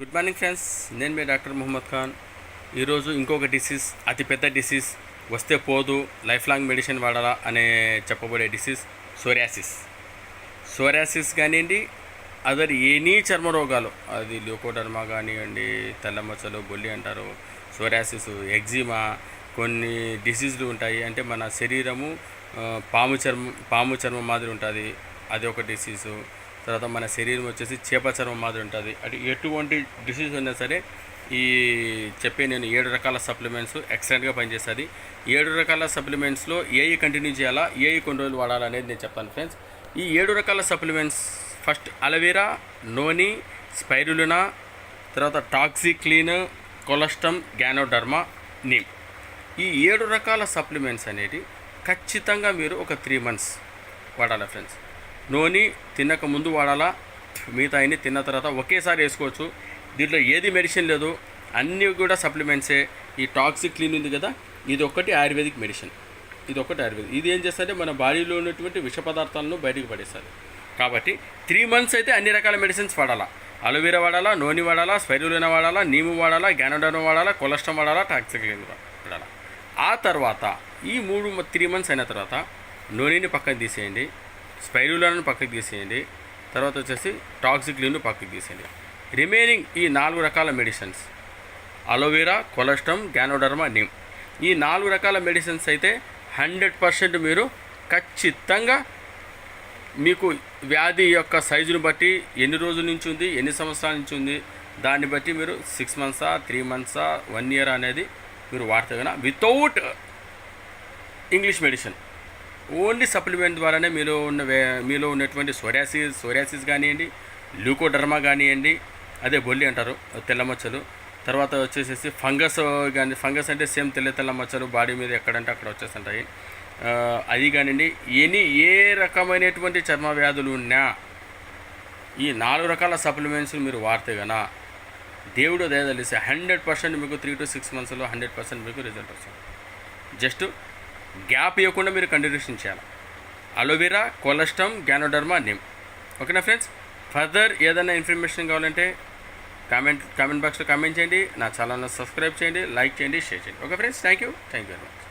Good morning friends నేను మీ doctor Mohammed Khan. ఈరోజు ఇంకొక డిసీజ్ అతిపెద్ద డిసీజ్ వస్తే పోదు లైఫ్ లాంగ్ మెడిసిన్ వాడాలా అనే చెప్పబడే డిసీజ్ సోరియాసిస్ సోరియాసిస్ కానివ్వండి అదర్ ఎనీ చర్మ రోగాలు అది ల్యూకోడర్మా కానివ్వండి తెల్లమచ్చలు బొల్లి అంటారు. సోరియాసిస్ ఎగ్జిమా కొన్ని డిసీజులు ఉంటాయి. అంటే మన శరీరము పాము చర్మం పాము చర్మం మాదిరి ఉంటుంది. అది ఒక డిసీజు తర్వాత మన శరీరం వచ్చేసి చేప చర్మం మాదిరి ఉంటుంది. అటు ఎటువంటి డిసీజ్ ఉన్నా సరే ఈ చెప్పే నేను ఏడు రకాల సప్లిమెంట్స్ ఎక్సలెంట్గా పనిచేస్తుంది. ఏడు రకాల సప్లిమెంట్స్లో ఏ కంటిన్యూ చేయాలా? ఏ కొన్ని రోజులు వాడాలా అనేది నేను చెప్తాను ఫ్రెండ్స్ ఈ ఏడు రకాల supplements first aloe vera noni spirulina తర్వాత taxi clean colostrum ganoderma neem. ఈ ఏడు రకాల సప్లిమెంట్స్ అనేది ఖచ్చితంగా మీరు ఒక త్రీ మంత్స్ వాడాలి ఫ్రెండ్స్ నూనె తినక ముందు వాడాలా? మిగతా అన్ని తిన్న తర్వాత ఒకేసారి వేసుకోవచ్చు. దీంట్లో ఏది మెడిసిన్ లేదు. అన్నీ కూడా సప్లిమెంట్సే. ఈ టాక్సిక్ క్లీన్ ఉంది కదా ఇది ఒక్కటి ఆయుర్వేదిక్ మెడిసిన్. ఇది ఒకటి ఆయుర్వేదిక్. ఇది ఏం చేస్తుంది? మన బాడీలో ఉన్నటువంటి విష పదార్థాలను బయటకు పడేస్తారు కాబట్టి త్రీ మంత్స్ అయితే అన్ని రకాల మెడిసిన్స్ వాడాలా. అలోవెరా వాడాలా నూనె వాడాలా స్పైరులినా వాడాలా నీము వాడాలా గ్యానోడర్మ వాడాలా కొలెస్ట్రాల్ వాడాలా టాక్సిక్ వాడాలా. ఆ తర్వాత ఈ మూడు త్రీ మంత్స్ అయిన తర్వాత నూనెని పక్కన తీసేయండి. స్పైరులను పక్కకు తీసేయండి. తర్వాత వచ్చేసి టాక్సిక్ లీను పక్కకు తీసేయండి. రిమైనింగ్ ఈ నాలుగు రకాల మెడిసిన్స్. అలోవెరా కొలెస్ట్రమ్ గ్యానోడర్మా నిమ్. ఈ నాలుగు రకాల మెడిసిన్స్ అయితే హండ్రెడ్ పర్సెంట్ మీరు ఖచ్చితంగా మీకు వ్యాధి యొక్క సైజును బట్టి ఎన్ని రోజుల నుంచి ఉంది ఎన్ని సంవత్సరాల నుంచి ఉంది దాన్ని బట్టి మీరు సిక్స్ మంత్సా త్రీ మంత్సా వన్ ఇయర్ అనేది మీరు వాడితే కనుక without English medicine. Only supplement ద్వారానే మీలో ఉన్న వే- మీలో ఉన్నటువంటి సోరాసిస్ సోరాసిస్ కానివ్వండి ల్యూకోడర్మా కానివ్వండి అదే బొల్లి అంటారు తెల్ల మచ్చలు. తర్వాత వచ్చేసేసి ఫంగస్ కానీ ఫంగస్ అంటే సేమ్ తెల్ల తెల్ల మచ్చలు బాడీ మీద ఎక్కడంటే అక్కడ వచ్చేస్తుంటాయి. అది కానివ్వండి ఎనీ ఏ రకమైనటువంటి చర్మ వ్యాధులు ఉన్నా ఈ నాలుగు రకాల సప్లిమెంట్స్ మీరు వాడితే గనా దేవుడు దయదలిస్తే హండ్రెడ్ పర్సెంట్ మీకు త్రీ టు సిక్స్ మంత్స్లో హండ్రెడ్ పర్సెంట్ మీకు రిజల్ట్ వస్తుంది. జస్ట్ గ్యాప్ ఇవ్వకుండా మీరు కంటిన్యూషన్ చేయాలి. Aloe vera colostrum ganoderma neem. ఓకేనా ఫ్రెండ్స్? ఫర్దర్ ఏదైనా ఇన్ఫర్మేషన్ కావాలంటే కామెంట్ కామెంట్ బాక్స్లో కామెంట్ చేయండి. నా ఛానల్ని సబ్స్క్రైబ్ చేయండి లైక్ చేయండి షేర్ చేయండి. Okay friends? Thank you. Thank you very much.